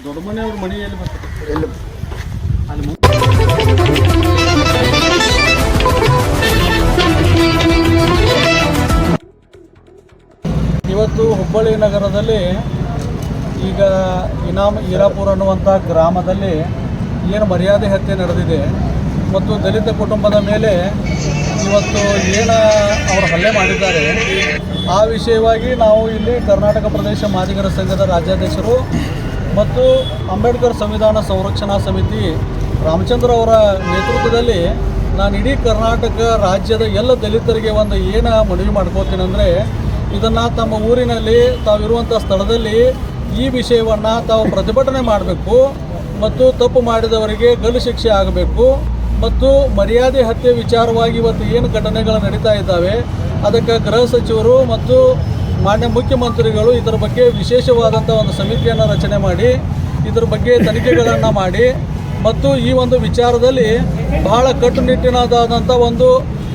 ಮನೆಯಲ್ಲಿ ಮನೆ ಎಲ್ಲಿ ಬರ್ತದೆ ಎಲ್ಲಿ ಅಲ್ಲಿ ಇವತ್ತು ಹುಬ್ಬಳ್ಳಿ ನಗರದಲ್ಲಿ ಈಗ ಇನಾಮ್ ಈರಾಪುರ ಅನ್ನುವಂಥ ಗ್ರಾಮದಲ್ಲಿ ಏನು ಮರ್ಯಾದೆ ಹತ್ಯೆ ನಡೆದಿದೆ ಮತ್ತು ದಲಿತ ಕುಟುಂಬದ ಮೇಲೆ ಇವತ್ತು ಏನು ಅವರು ಹಲ್ಲೆ ಮಾಡಿದ್ದಾರೆ ಆ ವಿಷಯವಾಗಿ ನಾವು ಇಲ್ಲಿ ಕರ್ನಾಟಕ ಪ್ರದೇಶ ಮಾದಿಗರ ಸಂಘದ ರಾಜ್ಯಾಧ್ಯಕ್ಷರು ಮತ್ತು ಅಂಬೇಡ್ಕರ್ ಸಂವಿಧಾನ ಸಂರಕ್ಷಣಾ ಸಮಿತಿ ರಾಮಚಂದ್ರ ಅವರ ನೇತೃತ್ವದಲ್ಲಿ ನಾನು ಇಡೀ ಕರ್ನಾಟಕ ರಾಜ್ಯದ ಎಲ್ಲ ದಲಿತರಿಗೆ ಒಂದು ಏನು ಮನವಿ ಮಾಡ್ಕೋತೀನಿ ಅಂದರೆ ಇದನ್ನು ತಮ್ಮ ಊರಿನಲ್ಲಿ ತಾವಿರುವಂಥ ಸ್ಥಳದಲ್ಲಿ ಈ ವಿಷಯವನ್ನು ತಾವು ಪ್ರತಿಭಟನೆ ಮಾಡಬೇಕು ಮತ್ತು ತಪ್ಪು ಮಾಡಿದವರಿಗೆ ಗಲ್ಲು ಶಿಕ್ಷೆ ಆಗಬೇಕು ಮತ್ತು ಮರ್ಯಾದೆ ಹತ್ಯೆ ವಿಚಾರವಾಗಿ ಇವತ್ತು ಏನು ಘಟನೆಗಳು ನಡೀತಾ ಇದ್ದಾವೆ, ಅದಕ್ಕೆ ಗೃಹ ಸಚಿವರು ಮತ್ತು ಮಾನ್ಯ ಮುಖ್ಯಮಂತ್ರಿಗಳು ಇದರ ಬಗ್ಗೆ ವಿಶೇಷವಾದಂಥ ಒಂದು ಸಮಿತಿಯನ್ನು ರಚನೆ ಮಾಡಿ, ಇದರ ಬಗ್ಗೆ ತನಿಖೆಗಳನ್ನು ಮಾಡಿ, ಮತ್ತು ಈ ಒಂದು ವಿಚಾರದಲ್ಲಿ ಬಹಳ ಕಟ್ಟುನಿಟ್ಟಿನದಾದಂಥ ಒಂದು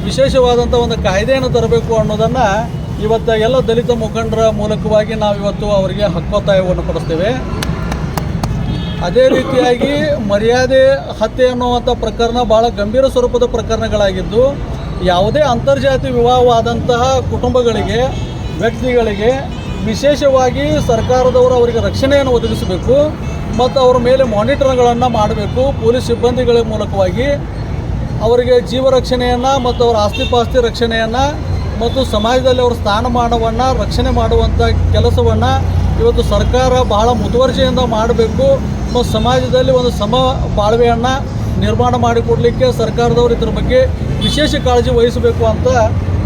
ವಿಶೇಷವಾದಂಥ ಒಂದು ಕಾಯ್ದೆಯನ್ನು ತರಬೇಕು ಅನ್ನೋದನ್ನು ಇವತ್ತು ಎಲ್ಲ ದಲಿತ ಮುಖಂಡರ ಮೂಲಕವಾಗಿ ನಾವು ಇವತ್ತು ಅವರಿಗೆ ಹಕ್ಕೊತ್ತಾಯವನ್ನು ಕೊಡಿಸ್ತೇವೆ. ಅದೇ ರೀತಿಯಾಗಿ ಮರ್ಯಾದೆ, ಹತ್ಯೆ ಅನ್ನುವಂಥ ಪ್ರಕರಣ ಭಾಳ ಗಂಭೀರ ಸ್ವರೂಪದ ಪ್ರಕರಣಗಳಾಗಿದ್ದು, ಯಾವುದೇ ಅಂತರ್ಜಾತಿ ವಿವಾಹವಾದಂತಹ ಕುಟುಂಬಗಳಿಗೆ ವ್ಯಕ್ತಿಗಳಿಗೆ ವಿಶೇಷವಾಗಿ ಸರ್ಕಾರದವರು ಅವರಿಗೆ ರಕ್ಷಣೆಯನ್ನು ಒದಗಿಸಬೇಕು ಮತ್ತು ಅವರ ಮೇಲೆ ಮಾನಿಟರ್ಗಳನ್ನು ಮಾಡಬೇಕು. ಪೊಲೀಸ್ ಸಿಬ್ಬಂದಿಗಳ ಮೂಲಕವಾಗಿ ಅವರಿಗೆ ಜೀವ ರಕ್ಷಣೆಯನ್ನು ಮತ್ತು ಅವರ ಆಸ್ತಿಪಾಸ್ತಿ ರಕ್ಷಣೆಯನ್ನು ಮತ್ತು ಸಮಾಜದಲ್ಲಿ ಅವರ ಸ್ಥಾನಮಾನವನ್ನು ರಕ್ಷಣೆ ಮಾಡುವಂಥ ಕೆಲಸವನ್ನು ಇವತ್ತು ಸರ್ಕಾರ ಬಹಳ ಮುತುವರ್ಜಿಯಿಂದ ಮಾಡಬೇಕು. ಮತ್ತು ಸಮಾಜದಲ್ಲಿ ಒಂದು ಸಮ ಬಾಳ್ವೆಯನ್ನು ನಿರ್ಮಾಣ ಮಾಡಿಕೊಡಲಿಕ್ಕೆ ಸರ್ಕಾರದವರು ಇದರ ಬಗ್ಗೆ ವಿಶೇಷ ಕಾಳಜಿ ವಹಿಸಬೇಕು ಅಂತ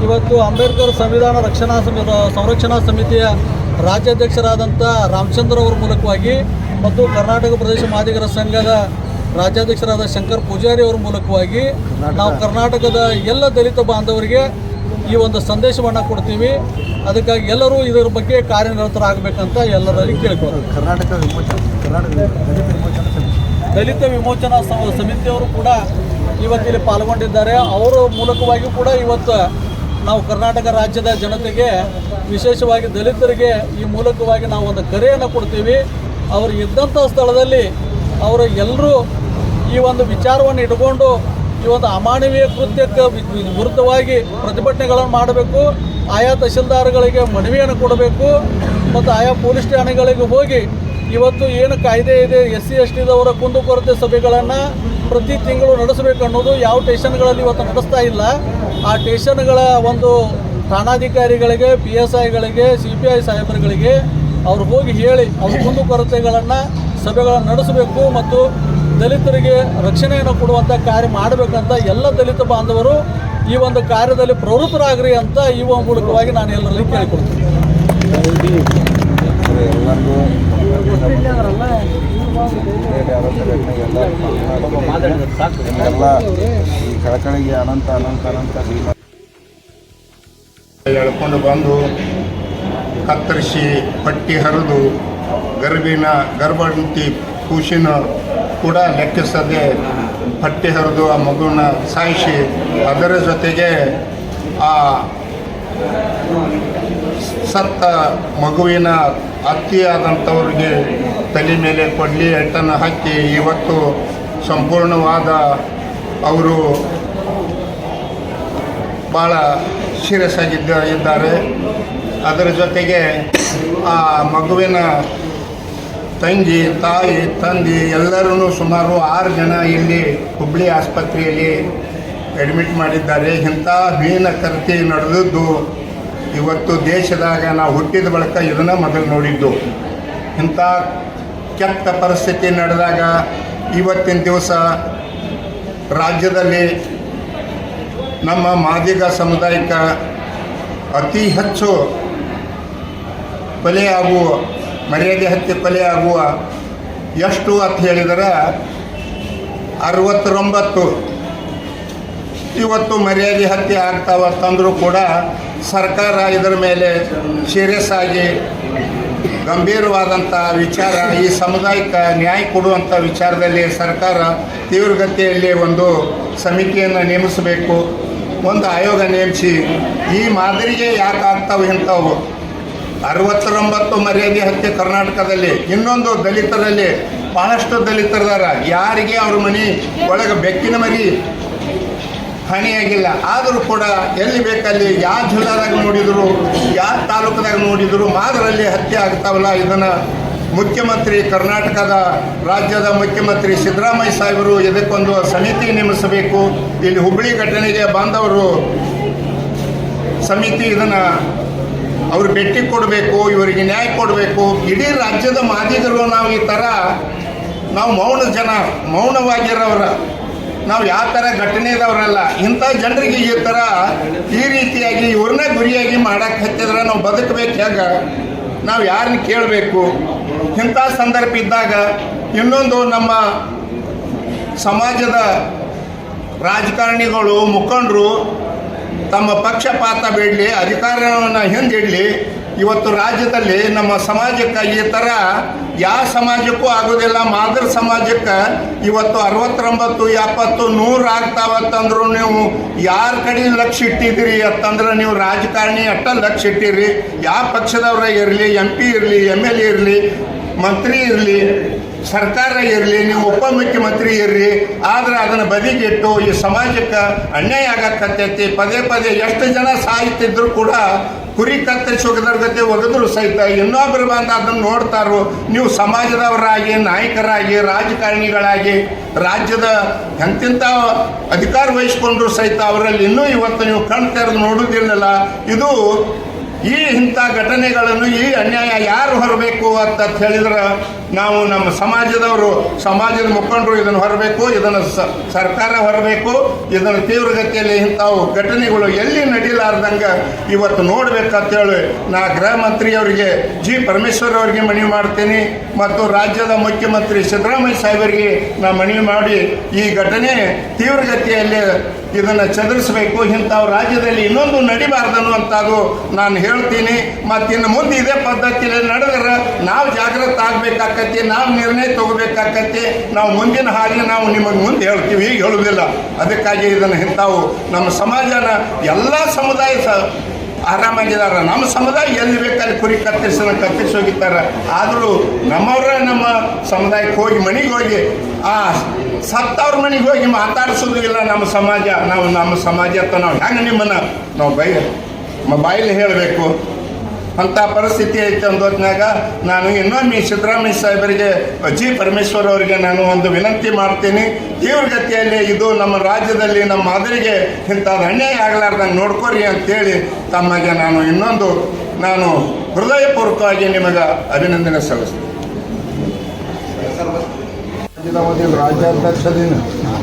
ಇವತ್ತು ಅಂಬೇಡ್ಕರ್ ಸಂವಿಧಾನ ರಕ್ಷಣಾ ಸಮಿ ಸಂರಕ್ಷಣಾ ಸಮಿತಿಯ ರಾಜ್ಯಾಧ್ಯಕ್ಷರಾದಂಥ ರಾಮಚಂದ್ರ ಅವರ ಮೂಲಕವಾಗಿ ಮತ್ತು ಕರ್ನಾಟಕ ಪ್ರದೇಶ ಮಾದಿಗರ ಸಂಘದ ರಾಜ್ಯಾಧ್ಯಕ್ಷರಾದ ಶಂಕರ್ ಪೂಜಾರಿ ಅವರ ಮೂಲಕವಾಗಿ ನಾವು ಕರ್ನಾಟಕದ ಎಲ್ಲ ದಲಿತ ಬಾಂಧವರಿಗೆ ಈ ಒಂದು ಸಂದೇಶವನ್ನು ಕೊಡ್ತೀವಿ. ಅದಕ್ಕಾಗಿ ಎಲ್ಲರೂ ಇದರ ಬಗ್ಗೆ ಕಾರ್ಯನಿರತರಾಗಬೇಕಂತ ಎಲ್ಲರಲ್ಲಿ ಕೇಳ್ಕೊಳ್ಳೋದು ಕರ್ನಾಟಕ ವಿಮೋಚನೆ ದಲಿತ ವಿಮೋಚನಾ ಸಮಿತಿ. ವಿಮೋಚನಾ ಸಮಿತಿಯವರು ಕೂಡ ಇವತ್ತಿಲ್ಲಿ ಪಾಲ್ಗೊಂಡಿದ್ದಾರೆ. ಅವರ ಮೂಲಕವಾಗಿ ಕೂಡ ಇವತ್ತು ನಾವು ಕರ್ನಾಟಕ ರಾಜ್ಯದ ಜನತೆಗೆ, ವಿಶೇಷವಾಗಿ ದಲಿತರಿಗೆ ಈ ಮೂಲಕವಾಗಿ ನಾವು ಒಂದು ಕರೆಯನ್ನು ಕೊಡ್ತೀವಿ. ಅವರು ಇದ್ದಂಥ ಸ್ಥಳದಲ್ಲಿ ಅವರು ಎಲ್ಲರೂ ಈ ಒಂದು ವಿಚಾರವನ್ನು ಇಟ್ಕೊಂಡು, ಈ ಒಂದು ಅಮಾನವೀಯ ಕೃತ್ಯಕ್ಕೆ ವಿರುದ್ಧವಾಗಿ ಪ್ರತಿಭಟನೆಗಳನ್ನು ಮಾಡಬೇಕು. ಆಯಾ ತಹಶೀಲ್ದಾರ್ಗಳಿಗೆ ಮನವಿಯನ್ನು ಕೊಡಬೇಕು. ಮತ್ತು ಆಯಾ ಪೊಲೀಸ್ ಠಾಣೆಗಳಿಗೆ ಹೋಗಿ ಇವತ್ತು ಏನು ಕಾಯ್ದೆ ಇದೆ ಎಸ್ ಸಿ ಎಸ್ ಟಿದವರ ಕುಂದುಕೊರತೆ ಸಭೆಗಳನ್ನು ಪ್ರತಿ ತಿಂಗಳು ನಡೆಸಬೇಕು ಅನ್ನೋದು ಯಾವ ಟೇಷನ್ಗಳಲ್ಲಿ ಇವತ್ತು ನಡೆಸ್ತಾ ಇಲ್ಲ. ಆ ಟೇಷನ್ಗಳ ಒಂದು ಠಾಣಾಧಿಕಾರಿಗಳಿಗೆ ಪಿ ಎಸ್ ಐಗಳಿಗೆ ಸಿ ಪಿ ಐ ಸಾಹೇಬರುಗಳಿಗೆ ಅವ್ರು ಹೋಗಿ ಹೇಳಿ ಅವ್ರ ಕುಂದುಕೊರತೆಗಳನ್ನು ಸಭೆಗಳನ್ನು ನಡೆಸಬೇಕು ಮತ್ತು ದಲಿತರಿಗೆ ರಕ್ಷಣೆಯನ್ನು ಕೊಡುವಂಥ ಕಾರ್ಯ ಮಾಡಬೇಕಂತ ಎಲ್ಲ ದಲಿತ ಬಾಂಧವರು ಈ ಒಂದು ಕಾರ್ಯದಲ್ಲಿ ಪ್ರವೃತ್ತರಾಗ್ರಿ ಅಂತ ಈ ಮೂಲಕವಾಗಿ ನಾನು ಎಲ್ಲರಲ್ಲಿ ಕಳಕಳಿಗೆ ಅನಂತ ಅನಂತ ಅನಂತ ಎಳ್ಕೊಂಡು ಬಂದು ಕತ್ತರಿಸಿ ಪಟ್ಟಿ ಹರಿದು ಗರ್ಭಿನ ಗರ್ಭಂತಿ ಕೂಸಿನ ಕೂಡ ಲೆಕ್ಕಿಸದೆ ಪಟ್ಟಿ ಹರಿದು ಆ ಮಗುವನ್ನ ಸಾಯಿಸಿ ಅದರ ಜೊತೆಗೆ ಆ ಸತ್ತ ಮಗುವಿನ ಅತ್ತಿಯಾದಂಥವ್ರಿಗೆ ತಲೆ ಮೇಲೆ ಕೊಡ್ಲಿ ಎಟ್ಟನ್ನು ಹಾಕಿ ಇವತ್ತು ಸಂಪೂರ್ಣವಾದ ಅವರು ಭಾಳ ಸೀರಿಯಸ್ ಆಗಿದ್ದ ಇದ್ದಾರೆ. ಅದರ ಜೊತೆಗೆ ಆ ಮಗುವಿನ ತಂಗಿ, ತಾಯಿ, ತಂದೆ ಎಲ್ಲರೂ ಸುಮಾರು ಆರು ಜನ ಇಲ್ಲಿ ಹುಬ್ಬಳ್ಳಿ ಆಸ್ಪತ್ರೆಯಲ್ಲಿ ಅಡ್ಮಿಟ್ ಮಾಡಿದ್ದಾರೆ. ಇಂಥ ಹೀನ ಕರ್ತಿ ನಡೆದದ್ದು ಇವತ್ತು ದೇಶದಾಗ ನಾವು ಹುಟ್ಟಿದ ಬಳಿಕ ಇದನ್ನು ಮೊದಲು ನೋಡಿದ್ದು. ಇಂಥ ಕೆಟ್ಟ ಪರಿಸ್ಥಿತಿ ನಡೆದಾಗ ಇವತ್ತಿನ ದಿವಸ ರಾಜ್ಯದಲ್ಲಿ ನಮ್ಮ ಮಾದಿಗ ಸಮುದಾಯಕ್ಕೆ ಅತಿ ಹೆಚ್ಚು ಕೊಲೆಯಾಗುವ, ಮರ್ಯಾದೆ ಹತ್ಯೆ ಕೊಲೆಯಾಗುವ ಎಷ್ಟು ಅಂತ ಹೇಳಿದರೆ ಅರವತ್ತರೊಂಬತ್ತು ಇವತ್ತು ಮರ್ಯಾದೆ ಹತ್ಯೆ ಆಗ್ತಾವತ್ತಂದ್ರೂ ಕೂಡ ಸರ್ಕಾರ ಇದರ ಮೇಲೆ ಸೀರಿಯಸ್ ಆಗಿ ಗಂಭೀರವಾದಂಥ ವಿಚಾರ, ಈ ಸಮುದಾಯಕ್ಕೆ ನ್ಯಾಯ ಕೊಡುವಂಥ ವಿಚಾರದಲ್ಲಿ ಸರ್ಕಾರ ತೀವ್ರಗತಿಯಲ್ಲಿ ಒಂದು ಸಮಿತಿಯನ್ನು ನೇಮಿಸಬೇಕು, ಒಂದು ಆಯೋಗ ನೇಮಿಸಿ, ಈ ಮಾದರಿಗೆ ಯಾಕೆ ಆಗ್ತಾವೆ ಇಂಥವು? ಅರವತ್ತರೊಂಬತ್ತು ಮರ್ಯಾದೆ ಹತ್ಯೆ ಕರ್ನಾಟಕದಲ್ಲಿ, ಇನ್ನೊಂದು ದಲಿತರಲ್ಲಿ ಬಹಳಷ್ಟು ದಲಿತರದಾರ. ಯಾರಿಗೆ ಅವ್ರ ಮನೆ ಒಳಗೆ ಬೆಕ್ಕಿನ ಮರಿ ಹಾನಿಯಾಗಿಲ್ಲ ಆದರೂ ಕೂಡ ಎಲ್ಲಿ ಬೇಕಲ್ಲಿ ಯಾವ ಜಿಲ್ಲಾದಾಗ ನೋಡಿದ್ರು, ಯಾವ ತಾಲೂಕದಾಗ ನೋಡಿದ್ರು, ಮಾದರಲ್ಲಿ ಹತ್ಯೆ ಆಗ್ತಾವಲ್ಲ, ಇದನ್ನು ಮುಖ್ಯಮಂತ್ರಿ ಕರ್ನಾಟಕದ ರಾಜ್ಯದ ಮುಖ್ಯಮಂತ್ರಿ ಸಿದ್ದರಾಮಯ್ಯ ಸಾಹೇಬರು ಇದಕ್ಕೊಂದು ಸಮಿತಿ ನೇಮಿಸಬೇಕು, ಇಲ್ಲಿ ಹುಬ್ಬಳ್ಳಿ ಘಟನೆಗೆ ಬಾಂಧವರು ಸಮಿತಿ ಇದನ್ನು ಅವ್ರು ಭೇಟಿ ಕೊಡಬೇಕು, ಇವರಿಗೆ ನ್ಯಾಯ ಕೊಡಬೇಕು. ಇಡೀ ರಾಜ್ಯದ ಮಾದಿಗರು ನಾವು ಈ ಥರ ನಾವು ಮೌನ ಜನ ಮೌನವಾಗಿರೋರ ನಾವು ಯಾವ ಥರ ಘಟನೆದವರಲ್ಲ ಇಂಥ ಜನರಿಗೆ ಈ ಥರ ಈ ರೀತಿಯಾಗಿ ಇವ್ರನ್ನ ಗುರಿಯಾಗಿ ಮಾಡಕ್ಕೆ ಹತ್ತಿದ್ರೆ ನಾವು ಬದುಕಬೇಕು ಹೇಗೆ ನಾವು ಯಾರನ್ನ ಕೇಳಬೇಕು? ಇಂಥ ಸಂದರ್ಭ ಇದ್ದಾಗ ಇನ್ನೊಂದು ನಮ್ಮ ಸಮಾಜದ ರಾಜಕಾರಣಿಗಳು ಮುಖಂಡರು ತಮ್ಮ ಪಕ್ಷಪಾತ ಬಿಡಲಿ, ಅಧಿಕಾರವನ್ನು ಹಿಂದಿಡಲಿ ಇವತ್ತು ರಾಜ್ಯದಲ್ಲಿ ನಮ್ಮ ಸಮಾಜಕ್ಕೆ ಈ ಥರ ಯಾವ ಸಮಾಜಕ್ಕೂ ಆಗೋದಿಲ್ಲ, ಮಾದರಿ ಸಮಾಜಕ್ಕೆ ಇವತ್ತು ಅರವತ್ತೊಂಬತ್ತು, ಎಪ್ಪತ್ತು, ನೂರು ಆಗ್ತಾವತ್ತಂದ್ರು ನೀವು ಯಾರ ಕಡೆ ಲಕ್ಷ ಇಟ್ಟಿದ್ದೀರಿ ಅಂತಂದ್ರೆ ನೀವು ರಾಜಕಾರಣಿ ಅಟ್ಟ ಲಕ್ಷ ಇಟ್ಟಿರಿ. ಯಾವ ಪಕ್ಷದವರೇ ಇರಲಿ, ಎಂ ಪಿ ಇರಲಿ ಎಂ ಎಲ್ ಎ ಇರಲಿ, ಮಂತ್ರಿ ಇರಲಿ ಸರ್ಕಾರ ಇರಲಿ, ನೀವು ಉಪಮುಖ್ಯಮಂತ್ರಿ ಇರಲಿ ಆದ್ರೆ ಅದನ್ನ ಬದಿಗಿಟ್ಟು ಈ ಸಮಾಜಕ್ಕೆ ಅನ್ಯಾಯ ಆಗಕತ್ತೈತಿ ಪದೇ ಪದೇ ಎಷ್ಟು ಜನ ಸಾಯ್ತಿದ್ರು ಕೂಡ ಕುರಿ ಕತ್ತರಿಸೋದ್ರ ಗತಿ ಒಗೆದ್ರು ಸಹಿತ ಇನ್ನೊಬ್ಬರು ಬಂದು ಅದನ್ನು ನೋಡ್ತಾರು. ನೀವು ಸಮಾಜದವರಾಗಿ, ನಾಯಕರಾಗಿ, ರಾಜಕಾರಣಿಗಳಾಗಿ, ರಾಜ್ಯದ ಎಂತಿಂತ ಅಧಿಕಾರ ವಹಿಸಿಕೊಂಡ್ರು ಸಹಿತ ಅವರಲ್ಲಿ ಇನ್ನೂ ಇವತ್ತು ನೀವು ಕಣ್ ತೆರೆದು ಇದು ಈ ಇಂಥ ಘಟನೆಗಳನ್ನು ಈ ಅನ್ಯಾಯ ಯಾರು ಹೊರಬೇಕು ಅಂತ ಹೇಳಿದ್ರೆ ನಾವು ನಮ್ಮ ಸಮಾಜದವರು, ಸಮಾಜದ ಮುಖಂಡರು ಇದನ್ನು ಹೊರಬೇಕು, ಇದನ್ನು ಸರ್ಕಾರ ಹೊರಬೇಕು, ಇದನ್ನು ತೀವ್ರಗತಿಯಲ್ಲಿ ಇಂಥವು ಘಟನೆಗಳು ಎಲ್ಲಿ ನಡೀಲಾರ್ದಂಗೆ ಇವತ್ತು ನೋಡ್ಬೇಕಂತೇಳಿ ನಾ ಗೃಹ ಮಂತ್ರಿಯವರಿಗೆ, ಜಿ ಪರಮೇಶ್ವರ್ ಅವರಿಗೆ ಮನವಿ ಮಾಡ್ತೀನಿ ಮತ್ತು ರಾಜ್ಯದ ಮುಖ್ಯಮಂತ್ರಿ ಸಿದ್ದರಾಮಯ್ಯ ಸಾಹೇಬರಿಗೆ ನಾ ಮನವಿ ಮಾಡಿ ಈ ಘಟನೆ ತೀವ್ರಗತಿಯಲ್ಲಿ ಇದನ್ನು ಚದುರಿಸಬೇಕು, ಇಂಥವು ರಾಜ್ಯದಲ್ಲಿ ಇನ್ನೊಂದು ನಡಿಬಾರ್ದು ಅನ್ನುವಂಥದ್ದು ನಾನು ಹೇಳ್ತೀನಿ. ಮತ್ತು ಇನ್ನು ಮುಂದೆ ಇದೇ ಪದ್ಧತಿಯಲ್ಲಿ ನಡೆದ್ರೆ ನಾವು ಜಾಗೃತ ಆಗಬೇಕಾಕತಿ, ನಾವು ನಿರ್ಣಯ ತಗೋಬೇಕಾಕತಿ, ನಾವು ಮುಂದಿನ ಹಾಗೆ ನಾವು ನಿಮಗೆ ಮುಂದೆ ಹೇಳ್ತೀವಿ, ಈಗ ಹೇಳುವುದಿಲ್ಲ ಅದಕ್ಕಾಗಿ ಇದನ್ನು ಇಂಥವು ನಮ್ಮ ಸಮಾಜನ ಎಲ್ಲ ಸಮುದಾಯ ಸಹ ಆರಾಮಾಗಿದ್ದಾರೆ ನಮ್ಮ ಸಮುದಾಯ ಎಲ್ಲಿ ಬೇಕಾದ್ರೆ ಕುರಿ ಕತ್ತರಿಸೋಣ, ಕತ್ತರಿಸಿ ಹೋಗಿದ್ದಾರೆ ಆದರೂ ನಮ್ಮವರ ನಮ್ಮ ಸಮುದಾಯಕ್ಕೆ ಹೋಗಿ ಮನೆಗೆ ಹೋಗಿ ಆ ಸತ್ತವ್ರ ಮನೆಗೆ ಹೋಗಿ ಮಾತಾಡಿಸೋದು ಇಲ್ಲ ನಮ್ಮ ಸಮಾಜ. ನಾವು ನಮ್ಮ ಸಮಾಜ ಅಂತ ನಾವು ಹೆಂಗೆ ನಿಮ್ಮನ್ನು ನಾವು ಬೈ ಬಾಯಲ್ಲಿ ಹೇಳಬೇಕು. ಅಂಥ ಪರಿಸ್ಥಿತಿ ಐತೆ ಅಂದ ಹೊತ್ನಾಗ ನಾನು ಇನ್ನೊಮ್ಮೆ ಸಿದ್ದರಾಮಯ್ಯ ಸಾಹೇಬರಿಗೆ, ಜಿ ಪರಮೇಶ್ವರ್ ಅವರಿಗೆ ನಾನು ಒಂದು ವಿನಂತಿ ಮಾಡ್ತೀನಿ. ತೀವ್ರಗತಿಯಲ್ಲಿ ಇದು ನಮ್ಮ ರಾಜ್ಯದಲ್ಲಿ, ನಮ್ಮ ಮಾದರಿಗೆ ಇಂಥದ್ದು ಅನ್ಯಾಯ ಆಗಲಾರ್ದಂಗೆ ನೋಡ್ಕೊರಿ ಅಂತೇಳಿ ತಮಗೆ ನಾನು ಇನ್ನೊಂದು, ನಾನು ಹೃದಯಪೂರ್ವಕವಾಗಿ ನಿಮಗೆ ಅಭಿನಂದನೆ ಸಲ್ಲಿಸ್ತೀನಿ.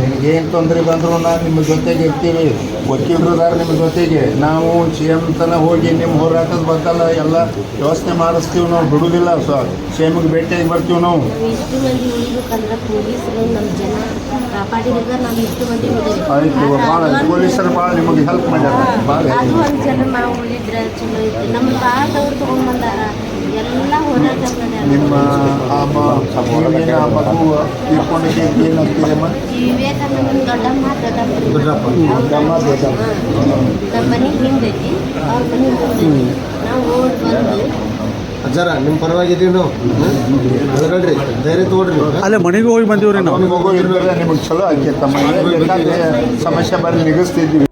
ನಿನಗೆ ಏನು ತೊಂದರೆ ಬಂದರೂ ನಾವು ನಿಮ್ಮ ಜೊತೆಗೆ ಇರ್ತೀವಿ. ವಕೀಲರುದಾರ ನಿಮ್ಮ ಜೊತೆಗೆ. ನಾವು ಸಿ ಎಂ ತನ ಹೋಗಿ ನಿಮ್ಮ ಹೋರಾಟದ ಬರ್ತಲ್ಲ ಎಲ್ಲ ವ್ಯವಸ್ಥೆ ಮಾಡಿಸ್ತೀವಿ ನಾವು. ಬಿಡುವುದಿಲ್ಲ ಸೊ ಸಿ ಎಮ್ಗೆ ಭೇಟಿಯಾಗಿ ಬರ್ತೀವಿ ನಾವು. ಆಯ್ತು ಭಾಳ ಪೊಲೀಸರು ಭಾಳ ನಿಮಗೆ ಹೆಲ್ಪ್ ಮಾಡ್ಯಾರ. ಭಾಳ ನಮ್ಮ ಆ ಮ- ನೀವೇನು ಆ ಮಗು ತೀರ್ಕೊಂಡಿದ್ದೆ ಏನು ಅಂತೀರಮ್ಮ ಈ ವಿವೇಕಾನಂದ ದೊಡ್ಡಮ್ಮ. ಅಜ್ಜಾರ ನಿಮ್ಮ ಪರವಾಗಿದ್ದೀವಿ ನಾವು ಧೈರ್ಯ ತೋಡ್ರಿ ಅಲ್ಲೇ ಮನೆಗೆ ಹೋಗಿ ಬಂದೀವ್ರಿ ನಾವು. ಮಗು ಇದ್ರೆ ನಿಮಗೆ ಚಲೋ ಆಕೈತಮ್ಮ. ತಮ್ಮ ಸಮಸ್ಯೆ ಬಂದು ನಿಗಿಸ್ತಿದ್ವಿ